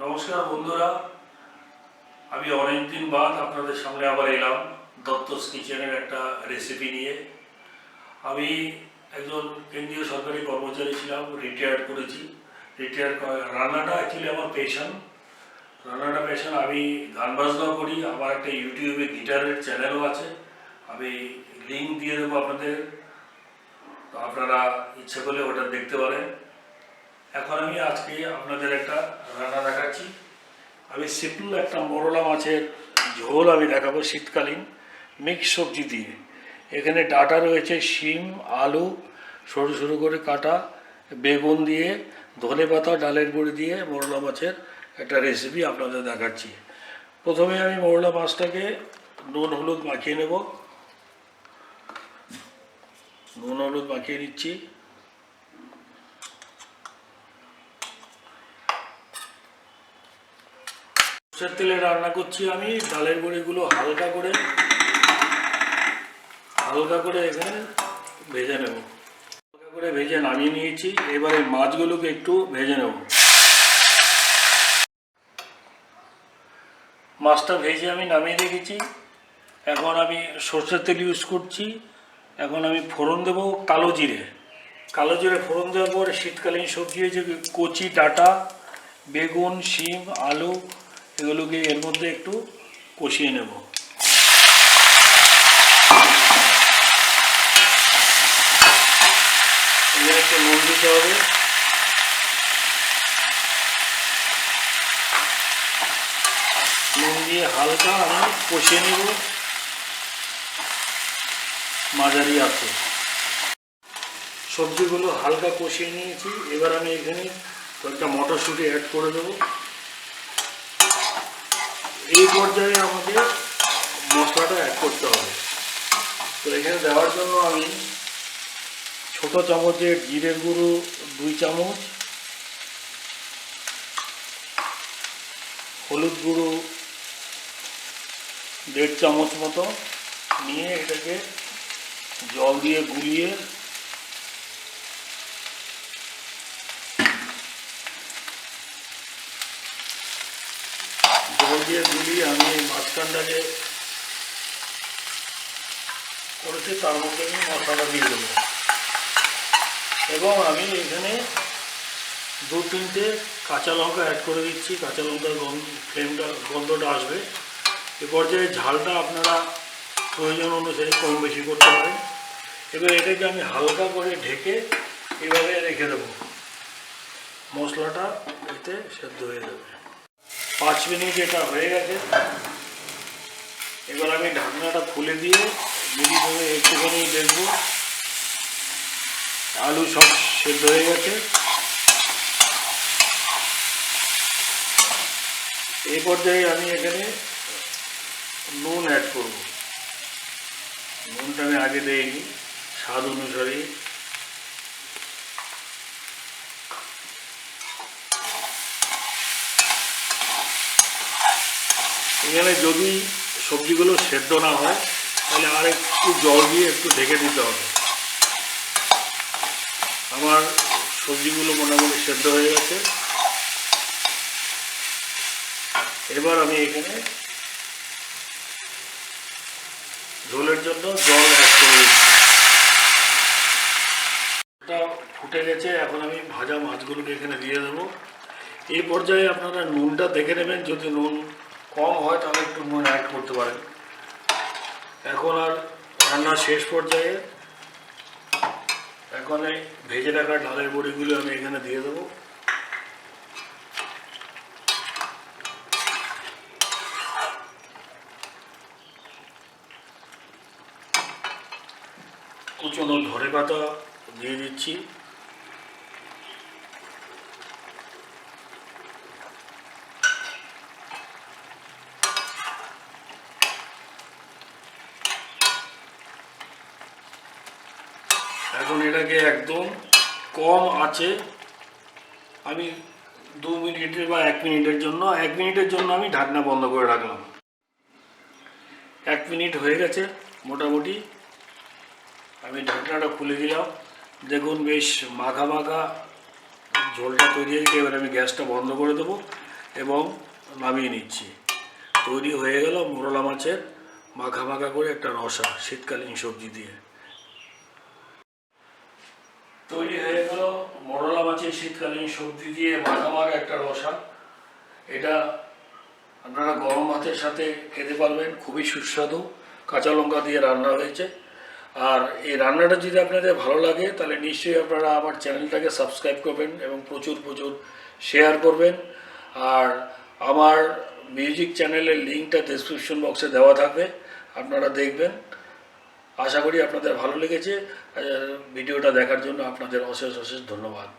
নমস্কার বন্ধুরা, আমি অনেকদিন বাদ আপনাদের সামনে আবার এলাম দত্তস কিচেনের একটা রেসিপি নিয়ে। আমি একজন কেন্দ্রীয় সরকারি কর্মচারী ছিলাম রিটায়ার্ড করেছি। রিটায়ার রান্নাটা অ্যাকচুয়ালি আমার পেশন রান্নাটা পেশন আমি গান বাজনাও করি, আমার একটা ইউটিউবে গিটারের চ্যানেলও আছে। আমি লিঙ্ক দিয়ে দেবো আপনাদের আপনারা ইচ্ছে করলে ওটা দেখতে পারেন। এখন আমি আজকে আপনাদের একটা রান্না দেখাচ্ছি। আমি সিম্পল একটা মরলা মাছের ঝোল আমি দেখাবো শীতকালীন মিক্স সবজি দিয়ে। এখানে ডাটা রয়েছে শিম, আলু, সরু সরু করে কাটা, বেগুন দিয়ে, ধনে পাতা, ডালের গুঁড়ি দিয়ে মরলা মাছের একটা রেসিপি আপনাদের দেখাচ্ছি। প্রথমে আমি মরলা মাছটাকে নুন, হলুদ মাখিয়ে নেব। নুন, হলুদ মাখিয়ে নিচ্ছি। সরষের তেলে রান্না করছি আমি, ডালের বড়িগুলো হালকা করে হালকা করে এখানে ভেজে নেব। হালকা করে ভেজে নামিয়ে নিয়েছি, এবারে মাছগুলোকে একটু ভেজে নেব। মাছটা ভেজে আমি নামিয়ে রেখেছি। এখন আমি সর্ষের তেল ইউজ করছি। এখন আমি ফোড়ন দেব কালো জিরে। কালো জিরে ফোড়ন দেওয়ার পরে শীতকালীন সবজি হয়েছে কচি ডাটা, বেগুন, শিম, আলু এগুলোকে এর মধ্যে একটু কষিয়ে নেব। একটু নুন দিতে হবে। নুন দিয়ে হালকা আমি কষিয়ে নেব। মাঝারি আছে। সবজিগুলো হালকা কষিয়ে নিয়েছি। এবার আমি এখানে কয়েকটা মটরশুঁটি অ্যাড করে দেবো। এই পর্যায়ে আমাকে মশলাটা অ্যাড করতে হবে। তো এখানে দেওয়ার জন্য আমি ছোট চামচের জিরের গুঁড়ো, দুই চামচ, হলুদ গুঁড়ো, দেড় চামচ মতো নিয়ে এটাকে জল দিয়ে গুলিয়ে জল দিয়ে গুলিয়ে আমি মাঝখানটা যে করেছি, তার মধ্যে আমি মশলাটা দিয়ে দেবো। এবং আমি এখানে দু তিনটে কাঁচা লঙ্কা অ্যাড করে দিচ্ছি। কাঁচা লঙ্কার গন্ধ ফ্লেমটা গন্ধটা আসবে। এ পর্যায়ে ঝালটা আপনারা প্রয়োজন অনুসারে কম বেশি করতে পারেন। এবার এটাকে আমি হালকা করে ঢেকে এভাবে রেখে দেবো। মশলাটা এতে সেদ্ধ হয়ে যাবে। পাঁচ মিনিট এটা হয়ে গেছে। এবার আমি ঢাকনাটা খুলে দিয়ে মিনিটভাবে একটুখানি দেখব। আলু সব সেদ্ধ হয়ে গেছে। এই পর্যায়ে আমি এখানে নুন অ্যাড করব। নুনটা আমি আগে দেইনি, স্বাদ অনুসারে এখানে যদি সবজিগুলো সেদ্ধ না হয়, তাহলে আর একটু জল দিয়ে একটু ঢেকে দিতে হবে। আমার সবজিগুলো মোটামুটি সেদ্ধ হয়ে গেছে। এবার আমি এখানে ঝোলের জন্য জল এটা ফুটে গেছে, এখন আমি ভাজা মাছগুলোকে এখানে দিয়ে দেবো। এই পর্যায়ে আপনারা নুনটা দেখে নেবেন। যদি নুন কম হয় তাহলে একটু নুন অ্যাড করতে পারেন। এখন আর রান্নার শেষ পর্যায়ে এখন এই ভেজে রাখা ডালের বড়িগুলো আমি এখানে দিয়ে দেবো। কুচনো ধরে পাতা দিয়ে দিচ্ছি। এখন এটাকে একদম কম আছে। আমি দু মিনিটের বা এক মিনিটের জন্য, এক মিনিটের জন্য আমি ঢাকনা বন্ধ করে রাখলাম। এক মিনিট হয়ে গেছে মোটামুটি। আমি ঢাকনাটা খুলে দিলাম। দেখুন বেশ মাখা মাখা ঝোলটা তৈরি হয়ে গেছে। এবার আমি গ্যাসটা বন্ধ করে দেবো এবং নামিয়ে নিচ্ছি। তৈরি হয়ে গেল মোরলা মাছের মাখা মাখা করে একটা রসা শীতকালীন সবজি দিয়ে। তৈরি হয়ে গেল। মরলা মাছের শীতকালীন সবজি দিয়ে মাখা মাখা একটা রসা। এটা আপনারা গরম ভাতের সাথে খেতে পারবেন, খুবই সুস্বাদু। কাঁচা লঙ্কা দিয়ে রান্না হয়েছে। আর এই রান্নাটা যদি আপনাদের ভালো লাগে, তাহলে নিশ্চয়ই আপনারা আমার চ্যানেলটাকে সাবস্ক্রাইব করবেন এবং প্রচুর প্রচুর শেয়ার করবেন। আর আমার মিউজিক চ্যানেলের লিঙ্কটা ডেসক্রিপশন বক্সে দেওয়া থাকবে, আপনারা দেখবেন। আশা করি আপনাদের ভালো লেগেছে। ভিডিওটা দেখার জন্য আপনাদের অশেষ অশেষ ধন্যবাদ।